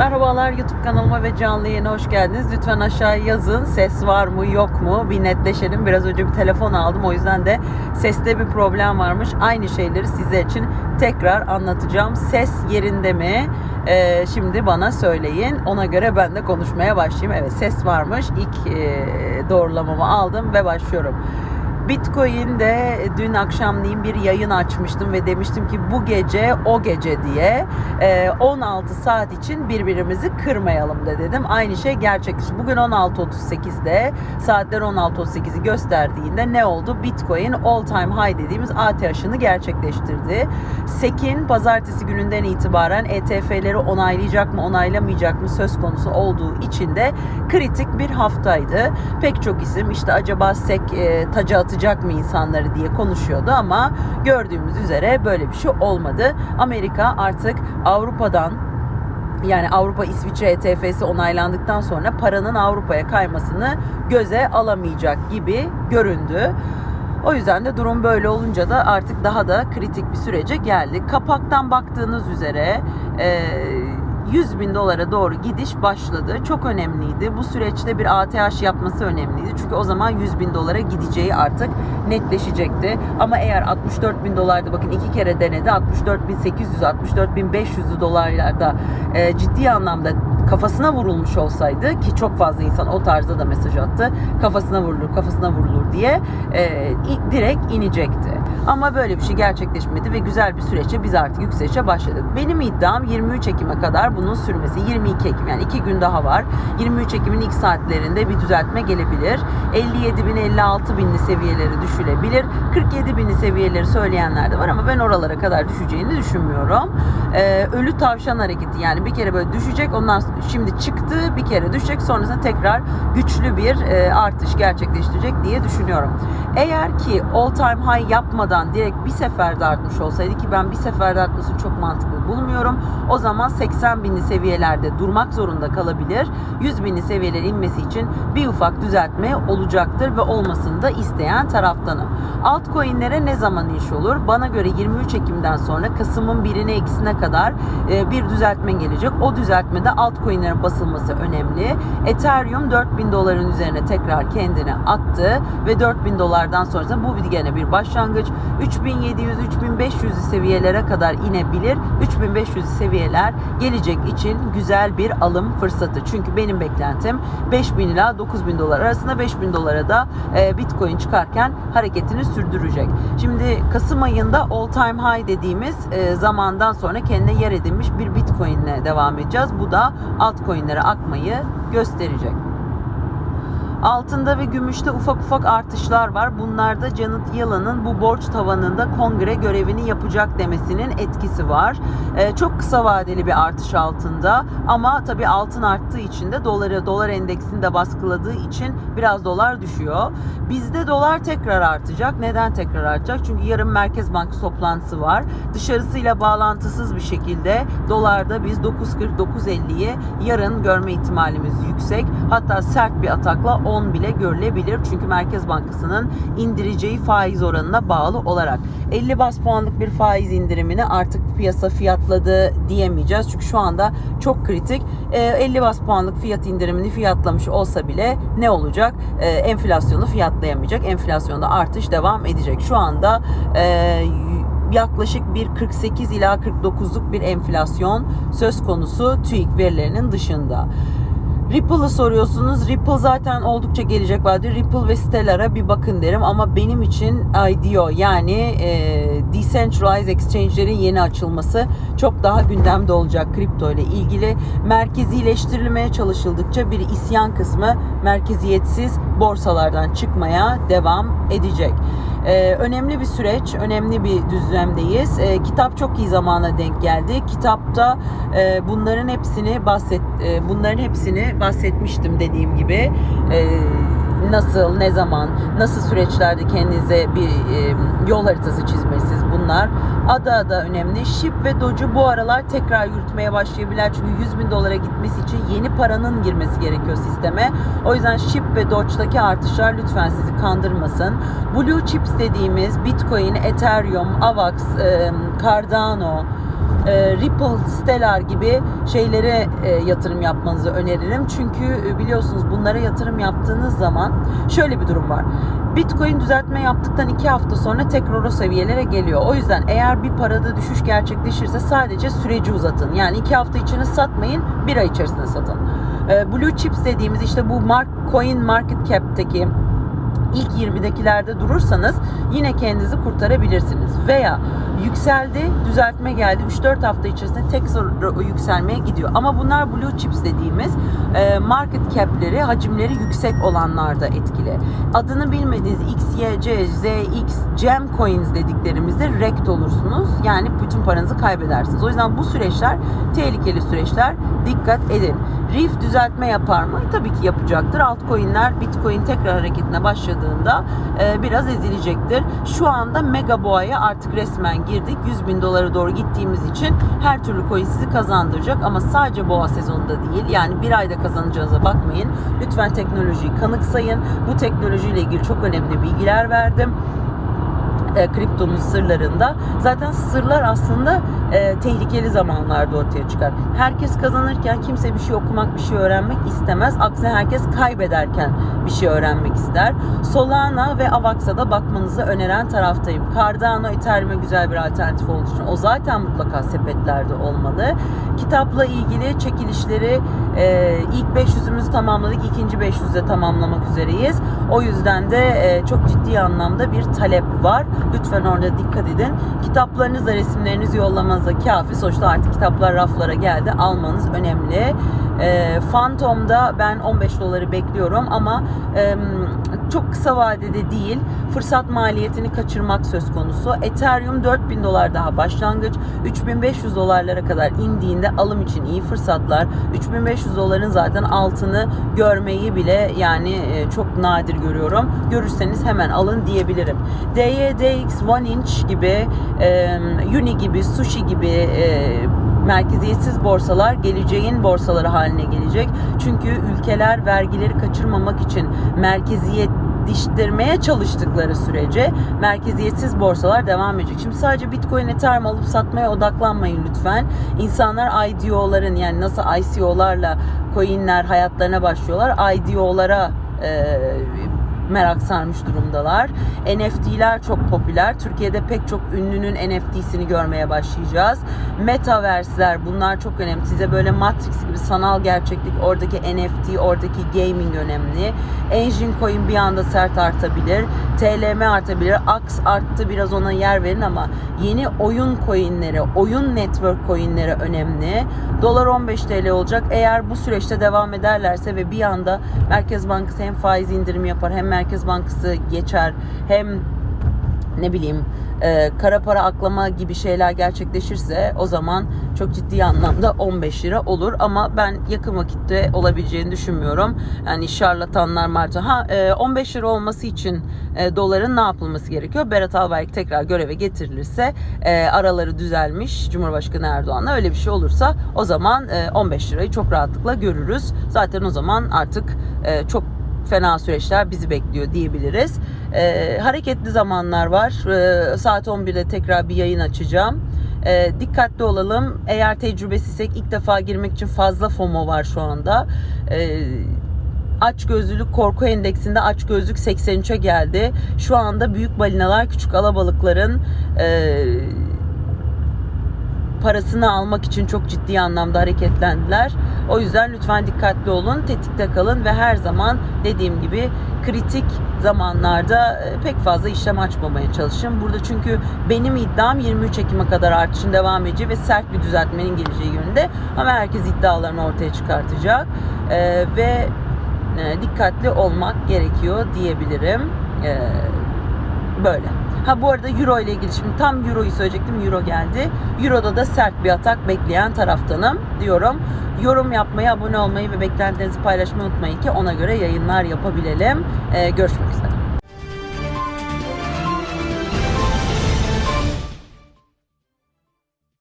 Merhabalar YouTube kanalıma ve canlı yayına hoş geldiniz. Lütfen aşağıya yazın. Ses var mı yok mu? Bir netleşelim. Biraz önce bir telefon aldım. O yüzden de seste bir problem varmış. Aynı şeyleri sizler için tekrar anlatacağım. Ses yerinde mi? Ee, şimdi bana söyleyin. Ona göre ben de konuşmaya başlayayım. Evet ses varmış. İlk e, doğrulamamı aldım ve başlıyorum. Bitcoin'de dün akşamleyin bir yayın açmıştım ve demiştim ki bu gece o gece diye e, 16 saat için birbirimizi kırmayalım da dedim. Aynı şey gerçekleşti. Bugün 16.38'de saatler 16.38'i gösterdiğinde ne oldu? Bitcoin all time high dediğimiz ATH'ını gerçekleştirdi. Sekin pazartesi gününden itibaren ETF'leri onaylayacak mı onaylamayacak mı söz konusu olduğu için de kritik bir haftaydı. Pek çok isim işte acaba SEK e, taca atacak mı insanları diye konuşuyordu ama gördüğümüz üzere böyle bir şey olmadı. Amerika artık Avrupa'dan yani Avrupa İsviçre ETF'si onaylandıktan sonra paranın Avrupa'ya kaymasını göze alamayacak gibi göründü. O yüzden de durum böyle olunca da artık daha da kritik bir sürece geldik. Kapaktan baktığınız üzere e, 100 bin dolara doğru gidiş başladı. Çok önemliydi. Bu süreçte bir ATH yapması önemliydi. Çünkü o zaman 100 bin dolara gideceği artık netleşecekti. Ama eğer 64 bin dolarda bakın iki kere denedi. 64 bin 800, 64 bin 500 dolarlarda e, ciddi anlamda kafasına vurulmuş olsaydı ki çok fazla insan o tarzda da mesaj attı. Kafasına vurulur, kafasına vurulur diye e, direkt inecekti. Ama böyle bir şey gerçekleşmedi ve güzel bir süreçte biz artık yükselişe başladık. Benim iddiam 23 Ekim'e kadar bunun sürmesi. 22 Ekim yani 2 gün daha var. 23 Ekim'in ilk saatlerinde bir düzeltme gelebilir. 57 bin 56 binli seviyeleri düşülebilir. 47 binli seviyeleri söyleyenler de var ama ben oralara kadar düşeceğini düşünmüyorum. Ee, ölü tavşan hareketi yani bir kere böyle düşecek ondan şimdi çıktı bir kere düşecek sonrasında tekrar güçlü bir e, artış gerçekleştirecek diye düşünüyorum. Eğer ki all time high yapmadan direkt bir seferde artmış olsaydı ki ben bir seferde artmasını çok mantıklı bulmuyorum. O zaman 80 binli seviyelerde durmak zorunda kalabilir. 100 binli seviyelere inmesi için bir ufak düzeltme olacaktır ve olmasını da isteyen taraftanım. Altcoin'lere ne zaman iş olur? Bana göre 23 Ekim'den sonra Kasım'ın birine ikisine kadar e, bir düzeltme gelecek. O düzeltmede altcoin'lerin basılması önemli. Ethereum 4000 doların üzerine tekrar kendini attı ve 4000 dolardan sonrasında bu gene bir başlangıç. 3700-3500 seviyelere kadar inebilir. 3500 seviyeler gelecek için güzel bir alım fırsatı. Çünkü benim beklentim 5000 ila 9000 dolar arasında 5000 dolara da e, Bitcoin çıkarken hareketini sürdürecek. Şimdi Kasım ayında all time high dediğimiz e, zamandan sonra kendine yer edinmiş bir Bitcoin'le devam edeceğiz. Bu da altcoin'lere akmayı gösterecek. Altında ve gümüşte ufak ufak artışlar var. Bunlarda Janet Yellen'ın bu borç tavanında kongre görevini yapacak demesinin etkisi var. Ee, çok kısa vadeli bir artış altında ama tabii altın arttığı için de doları dolar endeksini de baskıladığı için biraz dolar düşüyor. Bizde dolar tekrar artacak. Neden tekrar artacak? Çünkü yarın Merkez Bankası toplantısı var. Dışarısıyla bağlantısız bir şekilde dolarda biz 9.40-9.50'yi yarın görme ihtimalimiz yüksek. Hatta sert bir atakla 10 bile görülebilir. Çünkü Merkez Bankası'nın indireceği faiz oranına bağlı olarak. 50 bas puanlık bir faiz indirimini artık piyasa fiyatladı diyemeyeceğiz. Çünkü şu anda çok kritik. 50 bas puanlık fiyat indirimini fiyatlamış olsa bile ne olacak? Enflasyonu fiyatlayamayacak. Enflasyonda artış devam edecek. Şu anda yaklaşık bir 48 ila 49'luk bir enflasyon söz konusu TÜİK verilerinin dışında. Ripple'ı soruyorsunuz. Ripple zaten oldukça gelecek vardı. Ripple ve Stellar'a bir bakın derim ama benim için IDO yani e, Decentralized Exchange'lerin yeni açılması çok daha gündemde olacak kripto ile ilgili. Merkezileştirilmeye çalışıldıkça bir isyan kısmı merkeziyetsiz borsalardan çıkmaya devam edecek. Ee, önemli bir süreç, önemli bir düzlemdeyiz. Ee, kitap çok iyi zamana denk geldi. Kitapta e, bunların hepsini bahset, e, bunların hepsini bahsetmiştim dediğim gibi. E, nasıl, ne zaman, nasıl süreçlerde kendinize bir e, yol haritası çizmelisiniz bunlar. Ada da önemli. Ship ve Doge'u bu aralar tekrar yürütmeye başlayabilirler. Çünkü 100 bin dolara gitmesi için yeni paranın girmesi gerekiyor sisteme. O yüzden Ship ve Doge'daki artışlar lütfen sizi kandırmasın. Blue Chips dediğimiz Bitcoin, Ethereum, AVAX, e, Cardano, e, Ripple, Stellar gibi şeylere e, yatırım yapmanızı öneririm. Çünkü e, biliyorsunuz bunlara yatırım yaptığınız zaman şöyle bir durum var. Bitcoin düzeltme yaptıktan iki hafta sonra tekrar o seviyelere geliyor. O yüzden eğer bir parada düşüş gerçekleşirse sadece süreci uzatın. Yani iki hafta içinde satmayın, bir ay içerisinde satın. E, Blue Chips dediğimiz işte bu mark, coin market cap'teki ilk 20'dekilerde durursanız yine kendinizi kurtarabilirsiniz. Veya yükseldi, düzeltme geldi. 3-4 hafta içerisinde tekrar o yükselmeye gidiyor. Ama bunlar blue chips dediğimiz e, market cap'leri, hacimleri yüksek olanlarda etkili. Adını bilmediğiniz X, Y, C, Z, X, gem coins dediklerimizde rekt olursunuz. Yani bütün paranızı kaybedersiniz. O yüzden bu süreçler tehlikeli süreçler. Dikkat edin. Reef düzeltme yapar mı? Tabii ki yapacaktır. Altcoin'ler Bitcoin tekrar hareketine başladığında e, biraz ezilecektir. Şu anda Mega Boğa'ya artık resmen girdik. 100 bin dolara doğru gittiğimiz için her türlü coin sizi kazandıracak ama sadece boğa sezonunda değil. Yani bir ayda kazanacağınıza bakmayın. Lütfen teknolojiyi kanıksayın. Bu teknolojiyle ilgili çok önemli bilgiler verdim e, kriptonun sırlarında. Zaten sırlar aslında e, tehlikeli zamanlarda ortaya çıkar. Herkes kazanırken kimse bir şey okumak, bir şey öğrenmek istemez. Aksine herkes kaybederken bir şey öğrenmek ister. Solana ve Avax'a bakmanızı öneren taraftayım. Cardano, Ethereum'e güzel bir alternatif olduğu için o zaten mutlaka sepetlerde olmalı. Kitapla ilgili çekilişleri e, ilk 500'ümüzü tamamladık. ikinci 500'de tamamlamak üzereyiz. O yüzden de e, çok ciddi anlamda bir talep var. Lütfen orada dikkat edin. Kitaplarınızla resimlerinizi yollamanıza kafi. Sonuçta artık kitaplar raflara geldi. Almanız önemli. E, Phantom'da ben 15 doları bekliyorum ama çok kısa vadede değil. Fırsat maliyetini kaçırmak söz konusu. Ethereum 4000 dolar daha başlangıç. 3500 dolarlara kadar indiğinde alım için iyi fırsatlar. 3500 doların zaten altını görmeyi bile yani e, çok nadir görüyorum. Görürseniz hemen alın diyebilirim. DYDX, One Inch gibi, Uni gibi, Sushi gibi e, merkeziyetsiz borsalar geleceğin borsaları haline gelecek. Çünkü ülkeler vergileri kaçırmamak için merkeziyet diştirmeye çalıştıkları sürece merkeziyetsiz borsalar devam edecek. Şimdi sadece Bitcoin, Ethereum alıp satmaya odaklanmayın lütfen. İnsanlar IDO'ların yani nasıl ICO'larla coinler hayatlarına başlıyorlar. IDO'lara e, merak sarmış durumdalar. NFT'ler çok popüler. Türkiye'de pek çok ünlünün NFT'sini görmeye başlayacağız. Metaverse'ler bunlar çok önemli. Size böyle Matrix gibi sanal gerçeklik, oradaki NFT, oradaki gaming önemli. Engine Coin bir anda sert artabilir. TLM artabilir. AX arttı biraz ona yer verin ama yeni oyun coinleri, oyun network coinleri önemli. Dolar 15 TL olacak. Eğer bu süreçte devam ederlerse ve bir anda Merkez Bankası hem faiz indirimi yapar hem Merkez Bankası geçer hem ne bileyim e, kara para aklama gibi şeyler gerçekleşirse o zaman çok ciddi anlamda 15 lira olur ama ben yakın vakitte olabileceğini düşünmüyorum. Yani şarlatanlar marca ha e, 15 lira olması için e, doların ne yapılması gerekiyor? Berat Albayrak tekrar göreve getirilirse e, araları düzelmiş Cumhurbaşkanı Erdoğan'la öyle bir şey olursa o zaman e, 15 lirayı çok rahatlıkla görürüz. Zaten o zaman artık e, çok fena süreçler bizi bekliyor diyebiliriz. E, hareketli zamanlar var. E, saat 11'de tekrar bir yayın açacağım. E, dikkatli olalım. Eğer tecrübesizsek ilk defa girmek için fazla FOMO var şu anda. E, aç gözlülük korku endeksinde aç gözlük 83'e geldi. Şu anda büyük balinalar küçük alabalıkların e, parasını almak için çok ciddi anlamda hareketlendiler. O yüzden lütfen dikkatli olun, tetikte kalın ve her zaman dediğim gibi kritik zamanlarda e, pek fazla işlem açmamaya çalışın. Burada çünkü benim iddiam 23 Ekim'e kadar artışın devam edeceği ve sert bir düzeltmenin geleceği yönünde. Ama herkes iddialarını ortaya çıkartacak. Ee, ve e, dikkatli olmak gerekiyor diyebilirim. Böyle. Ha bu arada Euro ile ilgili şimdi tam Euro'yu söyleyecektim. Euro geldi. Euro'da da sert bir atak bekleyen taraftanım diyorum. Yorum yapmayı, abone olmayı ve beklentilerinizi paylaşmayı unutmayın ki ona göre yayınlar yapabilelim. Ee, görüşmek üzere.